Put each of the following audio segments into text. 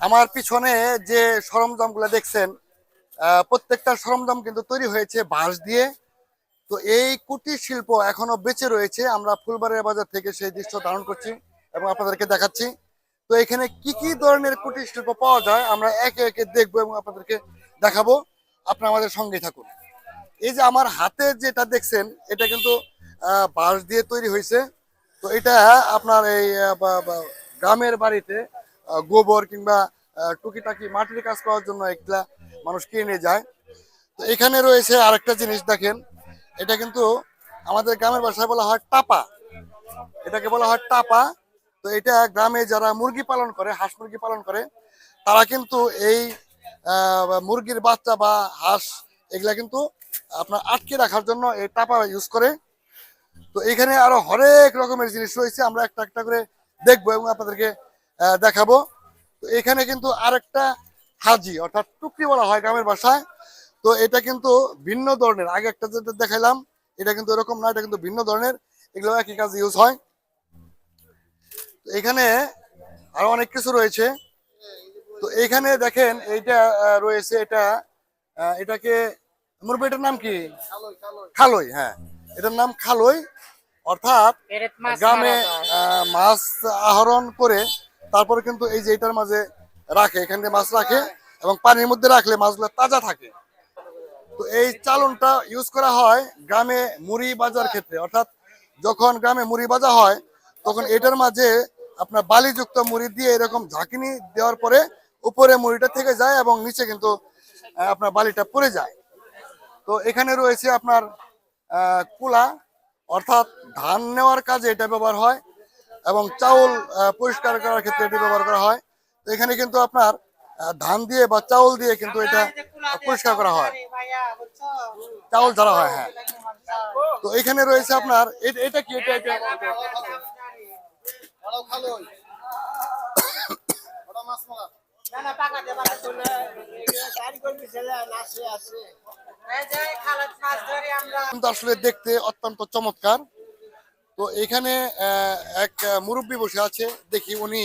আমার পিছনে যে সরঞ্জামগুলো দেখছেন প্রত্যেকটা সরঞ্জাম কিন্তু তৈরি হয়েছে বাঁশ দিয়ে। তো এই কুটির শিল্প এখনও বেঁচে রয়েছে। আমরা ফুলবাড়িয়া বাজার থেকে সেই দৃশ্য ধারণ করছি এবং আপনাদেরকে দেখাচ্ছি। তো এখানে কি কি ধরনের কুটির শিল্প পাওয়া যায় আমরা একে একে দেখব এবং আপনাদেরকে দেখাবো। আপনারা আমাদের সঙ্গে থাকুন। এই যে আমার হাতে যেটা দেখছেন, এটা কিন্তু বাঁশ দিয়ে তৈরি হয়েছে। তো এটা আপনার এই গ্রামের বাড়িতে গোবর কিংবা টুকিটাকি মাটির কাজ করার জন্য এগুলা মানুষ কিনে যায়। তো এখানে রয়েছে আরেকটা জিনিস দেখেন। এটা কিন্তু আমাদের গ্রামের ভাষায় বলা হয় টাপা। এটাকে বলা হয় টাপা। তো এটা গ্রামে যারা মুরগি পালন করে, হাঁস মুরগি পালন করে, তারা কিন্তু এই মুরগির বাচ্চা বা হাঁস এগুলা কিন্তু আপনার আটকে রাখার জন্য এই টাপা ইউজ করে। তো এখানে আরও হরেক রকমের জিনিস রয়েছে। আমরা একটা একটা করে দেখব এবং আপনাদেরকে দেখাবো। তো এখানে কিন্তু আরেকটা হাজি অর্থাৎ টুকরি বলা হয় গ্রামের ভাষায়। তো এটা কিন্তু ভিন্ন ধরনের। আগে একটা যেটা দেখাইলাম এটা কিন্তু এরকম না এটা কিন্তু ভিন্ন ধরনের। এগুলো একই কাজ ইউজ হয়। তো এখানে আরও অনেক কিছু রয়েছে। তো এখানে দেখেন এইটা রয়েছে এটা এটাকে মুরব্বী এটার নাম কি? খালই হ্যাঁ। এটার নাম খালই। অর্থাৎ গ্রামে মাছ আহরণ করে তারপরে কিন্তু এই যে এটার মাঝে রাখে, এখান থেকে মাছ রাখে এবং পানির মধ্যে রাখলে মাছগুলো তাজা থাকে। তো এই চালনটা ইউজ করা হয় গ্রামে মুড়ি বাজার ক্ষেত্রে। অর্থাৎ যখন গ্রামে মুড়ি বাজা হয়, তখন এটার মাঝে আপনার বালিযুক্ত মুড়ি দিয়ে এরকম ঝাঁকিনি দেওয়ার পরে উপরে মুড়িটা থেকে যায় এবং নিচে কিন্তু আপনার বালিটা পড়ে যায়। তো এখানে রয়েছে আপনার কুলা, অর্থাৎ ধান নেওয়ার কাজে এটা ব্যবহার হয়। এবং চাউল পরিষ্কার করার ক্ষেত্রে এটি ব্যবহার করা হয়। তো এখানে কিন্তু আপনার ধান দিয়ে বা চাউল দিয়ে কিন্তু এটা পরিষ্কার করা হয়। চাউল ধরা হয় হ্যাঁ। তো এখানে রয়েছে আপনার এটা কি এটা আসলে দেখতে অত্যন্ত চমৎকার। তো এখানে এক মুরব্বী বসে আছে। দেখি উনি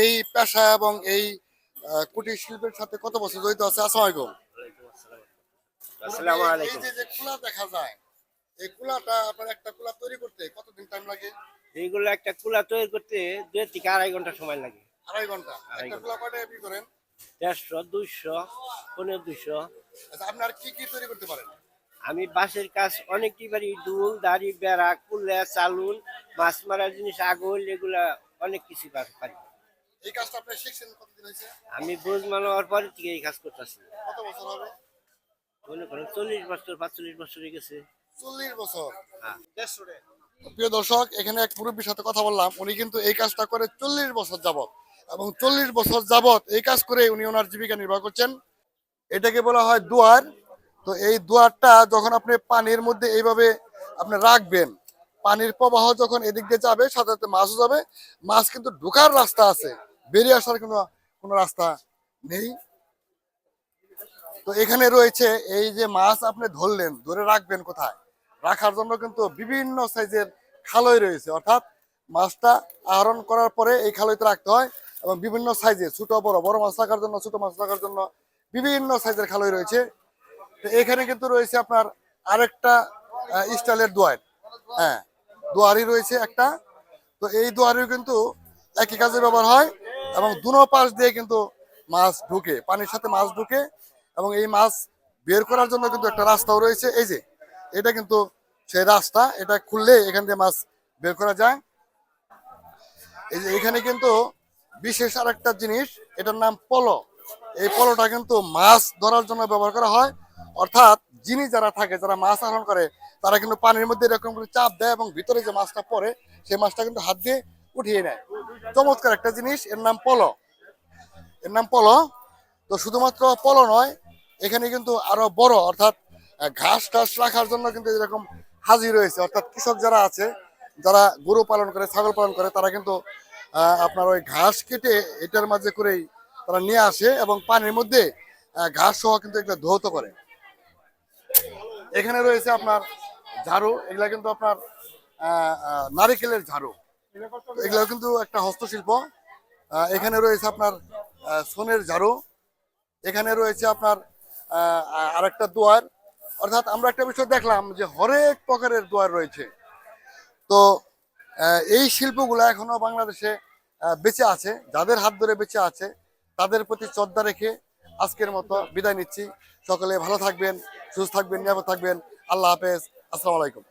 এই পেশা এবং এই কুটির শিল্পের সাথে কত বছর জড়িত আছে? আসসালামু আলাইকুম। আসসালামু এই যে যে কুলা দেখা যায় এই কুলাটা আপনার একটা কুলা তৈরি করতে কতদিন টাইম লাগে? এইগুলো একটা কুলা তৈরি করতে দুই থেকে আড়াই ঘণ্টা সময় লাগে। আড়াই ঘণ্টা। একটা কুলা কয়টা বিক্রি করেন? দেড়শো দুইশো পনেরো দুইশো। আচ্ছা আপনি আর কি কি তৈরি করতে পারেন? আমি বাঁশের কাজ অনেকই পারি দুল দাড়ি বেড়া কুলে চালুন মাছ মারার জিনিস আগল এগুলা অনেক কিছু কাজ পারি। এই কাজটা আপনি শিখছেন কতদিন হয়েছে? আমি বোঝ মানার পরে থেকে এই কাজ করতেছি। কত বছর হবে? মনে করেন চল্লিশ বছর পাঁচচল্লিশ বছর হয়ে গেছে। চল্লিশ বছর? হ্যাঁ। প্রিয় দর্শক এখানে এক মুরব্বীর সাথে কথা বললাম। উনি কিন্তু এই কাজটা করে চল্লিশ বছর যাবত এবং চল্লিশ বছর যাবত এই কাজ করে উনি ওনার জীবিকা নির্বাহ করছেন। এটাকে বলা হয় দুয়ার। তো এই দুয়ারটা যখন আপনি পানির মধ্যে এইভাবে আপনি রাখবেন, পানির প্রবাহ যখন এদিক দিয়ে যাবে, সাথে সাথে মাছও যাবে, মাছ কিন্তু ঢোকার রাস্তা আছে, বেরিয়ে আসার কোনো কোনো রাস্তা নেই। তো এখানে রয়েছে এই যে মাছ আপনি ধরলেন, ধরে রাখবেন কোথায়? রাখার জন্য কিন্তু বিভিন্ন সাইজের খালই রয়েছে, অর্থাৎ মাছটা আহরণ করার পরে এই খালইতে রাখতে হয় এবং বিভিন্ন সাইজে ছোট, বড় বড় মাছ রাখার জন্য, ছোট মাছ রাখার জন্য বিভিন্ন সাইজের খালই রয়েছে। তো এখানে কিন্তু রয়েছে আপনার আরেকটা স্টাইলের দোয়ার। হ্যাঁ দোয়ারি রয়েছে একটা। তো এই দোয়ারিও কিন্তু একই কাজে ব্যবহার হয় এবং দুনো পাশ দিয়ে কিন্তু মাছ ঢুকে, পানির সাথে মাছ ঢুকে এবং এই মাছ বের করার জন্য কিন্তু একটা রাস্তাও রয়েছে। এই যে, এটা কিন্তু সেই রাস্তা, এটা খুললে এখান দিয়ে মাছ বের করা যায়। এই যে, এখানে কিন্তু বিশেষ আরেকটা জিনিস, এটার নাম পলো। এই পলোটা কিন্তু মাছ ধরার জন্য ব্যবহার করা হয়। অর্থাৎ যিনি যারা থাকে, যারা মাছ আহরণ করে, তারা কিন্তু পানির মধ্যে এরকম করে চাপ দেয় এবং ভিতরে যে মাছটা পড়ে, সেই মাছটা কিন্তু হাত দিয়ে উঠিয়ে নেয়। চমৎকার একটা জিনিস, এর নাম পলো। এর নাম পলো। তো শুধুমাত্র পলো নয়, এখানে কিন্তু আরও বড়, অর্থাৎ ঘাস টাস রাখার জন্য কিন্তু এরকম হাজি রয়েছে অর্থাৎ কৃষক যারা আছে, যারা গরু পালন করে, ছাগল পালন করে, তারা কিন্তু আপনার ওই ঘাস কেটে এটার মাঝে করেই তারা নিয়ে আসে এবং পানির মধ্যে ঘাস সহ কিন্তু এগুলো ধৌত করে। এখানে রয়েছে আপনার ঝাড়ু এগুলা কিন্তু আপনার নারিকেলের ঝাড়ু। এগুলো কিন্তু একটা হস্তশিল্প। এখানে রয়েছে আপনার সোনের ঝাড়ু। এখানে রয়েছে আপনার আহ, আরেকটা দুয়ার। অর্থাৎ আমরা একটা বিষয় দেখলাম যে হরেক প্রকারের দুয়ার রয়েছে। তো এই শিল্পগুলো এখনও বাংলাদেশে বেঁচে আছে। যাদের হাত ধরে বেঁচে আছে তাদের প্রতি শ্রদ্ধা রেখে আজকের মতো বিদায় নিচ্ছি। সকলে ভালো থাকবেন। সুস্থ থাকবেন নিরাপদ থাকবেন। আল্লাহ হাফেজ। আসসালামু আলাইকুম।